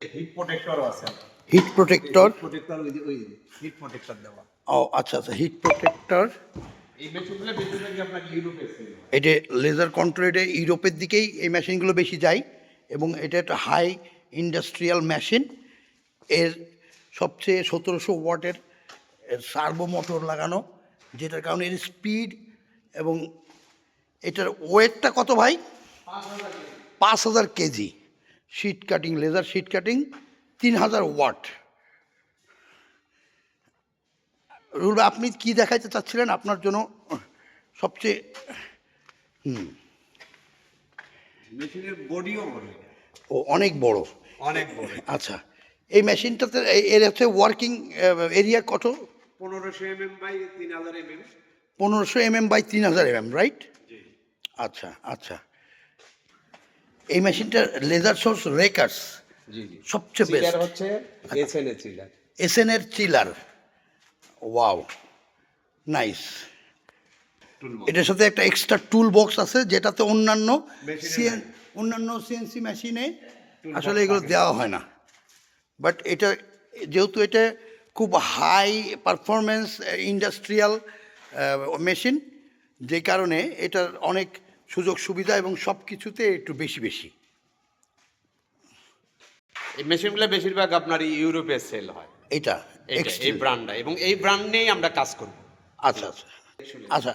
Hit প্রোটেক্টরও আছে heat protector protector ওই হিট প্রোটেক্টর দেওয়া। ও আচ্ছা আচ্ছা হিট প্রোটেক্টর এই মেশিনগুলো বেশিরভাগই আপনার ইউরোপে এটা লেজার কন্ট্রোলে ইউরোপের দিকেই এই মেশিনগুলো বেশি যায় এবং এটা একটা হাই ইন্ডাস্ট্রিয়াল মেশিন এর সবচেয়ে সতেরোশো ওয়াটের সার্বো মোটর লাগানো যেটার কারণে এর স্পিড এবং এটার ওয়েটটা কত ভাই? পাঁচ হাজার KG. Sheet cutting laser sheet cutting তিন হাজার ওয়াট। রুল আপনি কি দেখাইতে চাচ্ছিলেন? আপনার জন্য সবচেয়ে মেশিনের বডিও বড় ও অনেক বড়। অনেক বড়। আচ্ছা এই মেশিনটাতে এর হচ্ছে ওয়ার্কিং এরিয়া কত? পনেরোশো এমএম বাই তিন হাজার এমএম। পনেরোশো এম এম বাই তিন হাজার এম এম রাইট আচ্ছা আচ্ছা। এই মেশিনটার লেজার সোর্স রেকার্স সবচেয়ে বেস্ট হচ্ছে এসএনএ চিলার এসএন এর চিলার ওয়াও নাইস এটার সাথে একটা এক্সট্রা টুল বক্স আছে যেটাতে অন্যান্য সিএন অন্যান্য সিএনসি মেশিনে আসলে এগুলো দেওয়া হয় না। বাট এটা যেহেতু এটা খুব হাই পারফরমেন্স ইন্ডাস্ট্রিয়াল মেশিন যে কারণে এটার অনেক সুযোগ সুবিধা এবং সব কিছুতে একটু বেশি বেশি। এই মেশিনগুলো বেশিরভাগ আপনার ইউরোপে সেল হয়। এটা এই। ব্র্যান্ডটা এবং এই ব্র্যান্ড নিয়েই আমরা কাজ করব আচ্ছা আচ্ছা। আচ্ছা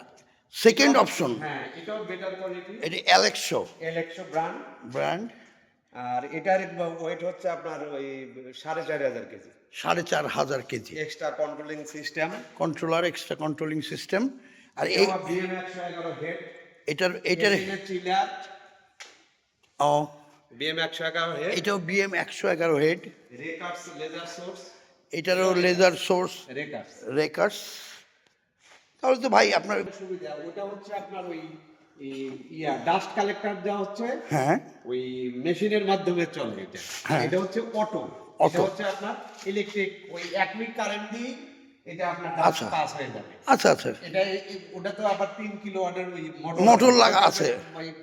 সেকেন্ড অপশন হ্যাঁ এটাও বেটার কোয়ালিটি এটি অ্যালেক্সো এলেক্সো ব্র্যান্ড ব্র্যান্ড আর এটার ওয়েট হচ্ছে আপনার ওই সাড়ে চার হাজার কেজি। সাড়ে চার হাজার KG. Extra controlling system controller extra controlling system আর এই বিএম একশো এগারো হেড এটার এটার ও। বিএম একশো এগারো হেড এটাও বিএম একশো এগারো হেড রেকার্স লেজার সোর্স এটারও লেজার সোর্স রেকার্স রেকার্স তাহলে তো ভাই আপনার সুবিধা। ওটা হচ্ছে আপনার ওই ইয়া ডাস্ট কালেক্টর দেওয়া হচ্ছে। হ্যাঁ। ওই মেশিনের মাধ্যমে চলে এটা। হ্যাঁ। এটা হচ্ছে অটো। এটা হচ্ছে আপনার ইলেকট্রিক ওই এক মিনিট কারেন্ট দিয়ে এটা আপনার আচ্ছা। পাস হয়ে যাবে। আচ্ছা আচ্ছা। এটা এ- এ- ওটা তো আবার তিন কিলো ওয়াটের ওই মোটর লাগা। আছে।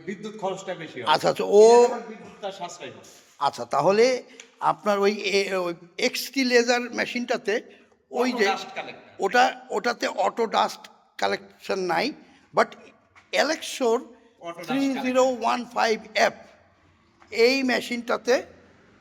বিদ্যুৎ খরচটা বেশি আচ্ছা আচ্ছা ও বিদ্যুৎটা সাশ্রয় হবে। আচ্ছা তাহলে আপনার ওই এক্সটি লেজার মেশিনটাতে ওই যে ওটা ওটাতে অটো ডাস্ট কালেকশন নাই but অ্যালেক্সোর three zero one five F এই মেশিনটাতে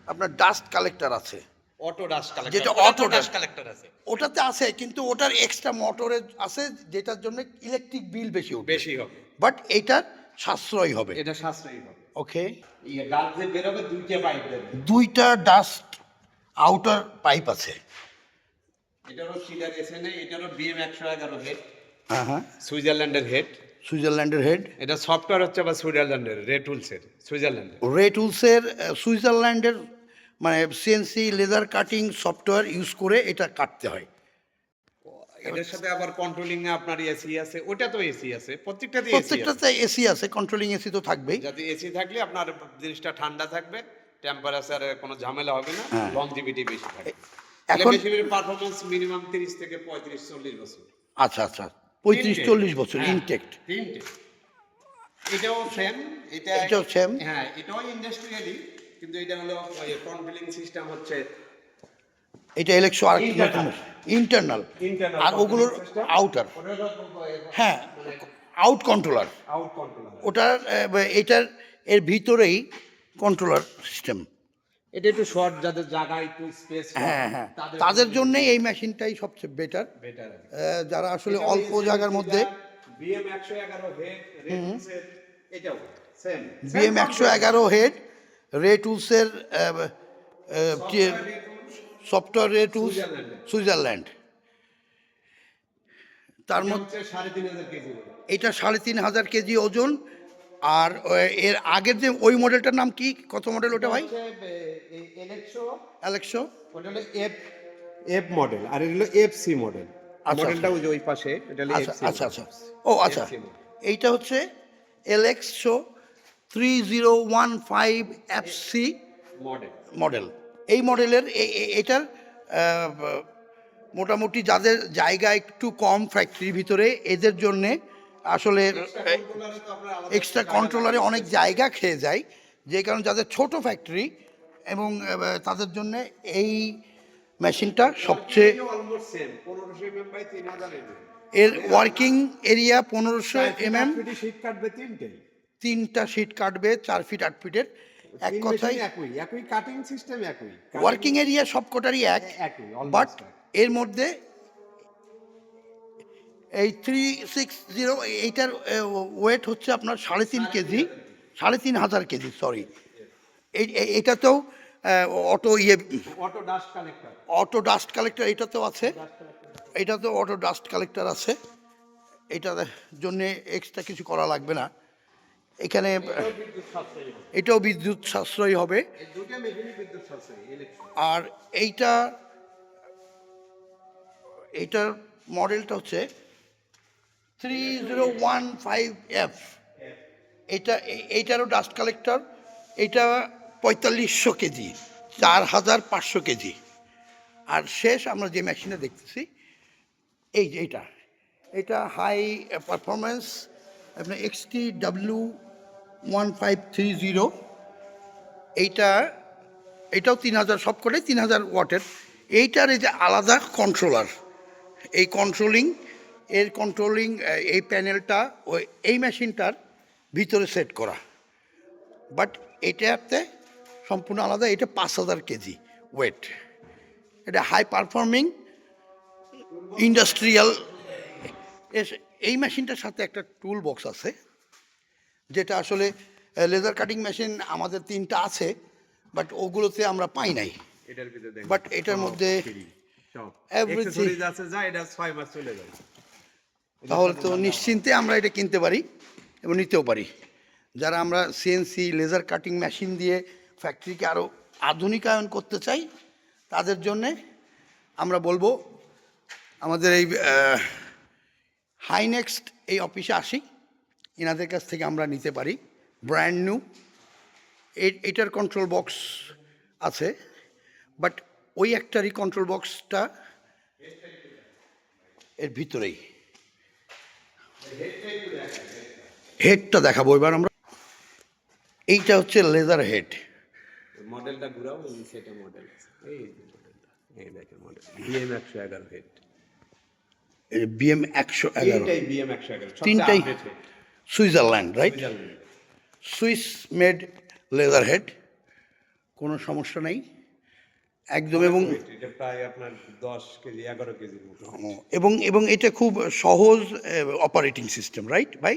আপনার ডাস্ট কালেক্টর আছে। অটো ডাস্ট কালেক্টর যেটা auto ডাস্ট কালেক্টর আছে। ওটাতে আছে কিন্তু ওটার এক্সট্রা মোটরে আছে যেটার জন্য ইলেকট্রিক বিল বেশি উঠবে। বেশি হবে। বাট এইটার সাশ্রয় হবে। এটা সাশ্রয়ী হবে। ওকে ইয়ে দুইটা পাইপ দুইটা ডাস্ট আউটার পাইপ আছে। এটারও চিলার এসএনএ এটারও বিএম একশো এগারো হেড হ্যাঁ হ্যাঁ। সুইজারল্যান্ডের হেড সুইজারল্যান্ডের হেড এটা সফটওয়্যার হচ্ছে আবার সুইজারল্যান্ডের রেটুলসের সুইজারল্যান্ডের রে টুলসের সুইজারল্যান্ডের মানে CNC leather cutting software use করে এটা কাটতে হয়। এটার সাথে আবার কন্ট্রোলিং এ আপনার এসি আছে ওটা তো এসি আছে প্রত্যেকটাতে এসি প্রত্যেকটাতে এসি আছে কন্ট্রোলিং এসি তো থাকবেই। যাতে এসি থাকলে আপনার জিনিসটা ঠান্ডা থাকবে টেম্পারেচারে কোনো ঝামেলা হবে না হ্যাঁ। লংজিভিটি বেশি থাকবে। এখন মেশিনের পারফরমেন্স মিনিমাম 30 থেকে 35 40 বছর। আচ্ছা আচ্ছা পঁয়ত্রিশ তিনটে। চল্লিশ বছর হ্যাঁ, ইনটেক্ট এটাও সেম এটা এটাও same? হ্যাঁ এটাও ইন্ডাস্ট্রিয়ালি কিন্তু এটা হলো কন্ট্রোলিং সিস্টেম হচ্ছে এটা ইলেকশো আর. ইন্টারনাল আর ওগুলোর আউটার হ্যাঁ আউট কন্ট্রোলার আউট কন্ট্রোলার ওটার এটার এর ভিতরেই কন্ট্রোলার সিস্টেম এটা একটু শর্ট যাদের জায়গা একটু স্পেস হ্যাঁ হ্যাঁ। তাদের জন্য এই মেশিনটাই সবচেয়ে বেটার বেটার যারা আসলে অল্প জায়গার মধ্যে বিএম একশো এগারো হেড এটাও সেম বিএম একশো এগারো হেড রে টুলসের সফটওয়্যার রে টুলস সুইজারল্যান্ড তার মধ্যে হচ্ছে সাড়ে তিন হাজার কেজি এটা সাড়ে তিন হাজার কেজি ওজন। আর এর আগের যে ওই মডেলটার নাম কি? কত মডেল ওটা ভাই? অ্যালেক্সো ওটা হলো এফ এফ মডেল আর এটা হলো এফ সি মডেল মডেলটা ওই যে ওই পাশে এটা আচ্ছা আচ্ছা আচ্ছা। ও আচ্ছা। এইটা হচ্ছে Alexo three zero one five F C model এই মডেলের এটার মোটামুটি যাদের জায়গা একটু কম ফ্যাক্টরির ভিতরে এদের জন্যে আসলে এক্সট্রা কন্ট্রোলারে অনেক জায়গা খেয়ে যায় যে কারণে যাদের ছোট ফ্যাক্টরি এবং তাদের জন্য এই মেশিনটা সবচেয়ে almost same 1500 mm by 3000 mm এর ওয়ার্কিং এরিয়া পনেরোশো কাটবে তিনটেই। তিনটা শিট কাটবে চার ফিট আট ফিটের এক কথায় একই একই কাটিং সিস্টেম একই। ওয়ার্কিং এরিয়া সবকটারই এক একই, বাট এর মধ্যে এই থ্রি সিক্স জিরো এইটার ওয়েট হচ্ছে আপনার সাড়ে তিন কেজি সাড়ে তিন হাজার কেজি সরি এটাতেও অটো ইয়ে auto dust collector auto dust collector এটাতেও আছে। এটাতেও অটো ডাস্ট কালেক্টর আছে। এটার জন্যে এক্সট্রা কিছু করা লাগবে না। এখানে এটাও বিদ্যুৎ সাশ্রয়ী হবে। আর এইটা এইটার মডেলটা হচ্ছে three zero one five F এটা এইটারও ডাস্ট কালেক্টর এটা পঁয়তাল্লিশশো কেজি চার হাজার পাঁচশো কেজি। আর শেষ আমরা যে মেশিনে দেখতেছি এই যে এটা এটা হাই পারফরমেন্স আপনার XT W one five three zero এইটা, এটাও তিন হাজার, সব করে তিন হাজার ওয়াটের। এইটার এই যে আলাদা কন্ট্রোলার এই কন্ট্রোলিং এর কন্ট্রোলিং এই প্যানেলটা ওই এই মেশিনটার ভিতরে সেট করা। বাট এটাতে সম্পূর্ণ আলাদা, এটা পাঁচ হাজার কেজি ওয়েট এটা হাই পারফর্মিং ইন্ডাস্ট্রিয়াল এই মেশিনটার সাথে একটা টুল বক্স আছে। যেটা আসলে লেজার কাটিং মেশিন আমাদের তিনটা আছে বাট ওগুলোতে আমরা পাই নাই। এটার ভিতরে বাট এটার মধ্যে আছে যা এটা 6 মাস চলে যাবে। তাহলে তো নিশ্চিন্তে আমরা এটা কিনতে পারি এবং নিতেও পারি। যারা আমরা সিএনসি লেজার কাটিং মেশিন দিয়ে ফ্যাক্টরিকে আরও আধুনিকায়ন করতে চাই তাদের জন্যে আমরা বলব আমাদের এই হাইনেক্সট এই অফিসে আসি। এনাদের কাছ থেকে আমরা নিতে পারি। ব্র্যান্ড নিউ এটার কন্ট্রোল বক্স আছে বাট ওই একটারই কন্ট্রোল বক্সটা এর ভিতরেই। হেডটা দেখাবো এবার আমরা। এইটা হচ্ছে লেদার হেড মডেলটা ঘুরাও এই সেটা মডেল। এই যে এই দেখেন মডেল বিএম 111 হেড বিএম একশো এগারো। বিএম 111 তিনটাই Switzerland right Swiss made leather head কোনো সমস্যা নেই। একদম এবং প্রায় আপনার 10 কেজি এগারো কেজি এবং এবং এটা খুব সহজ অপারেটিং সিস্টেম রাইট ভাই?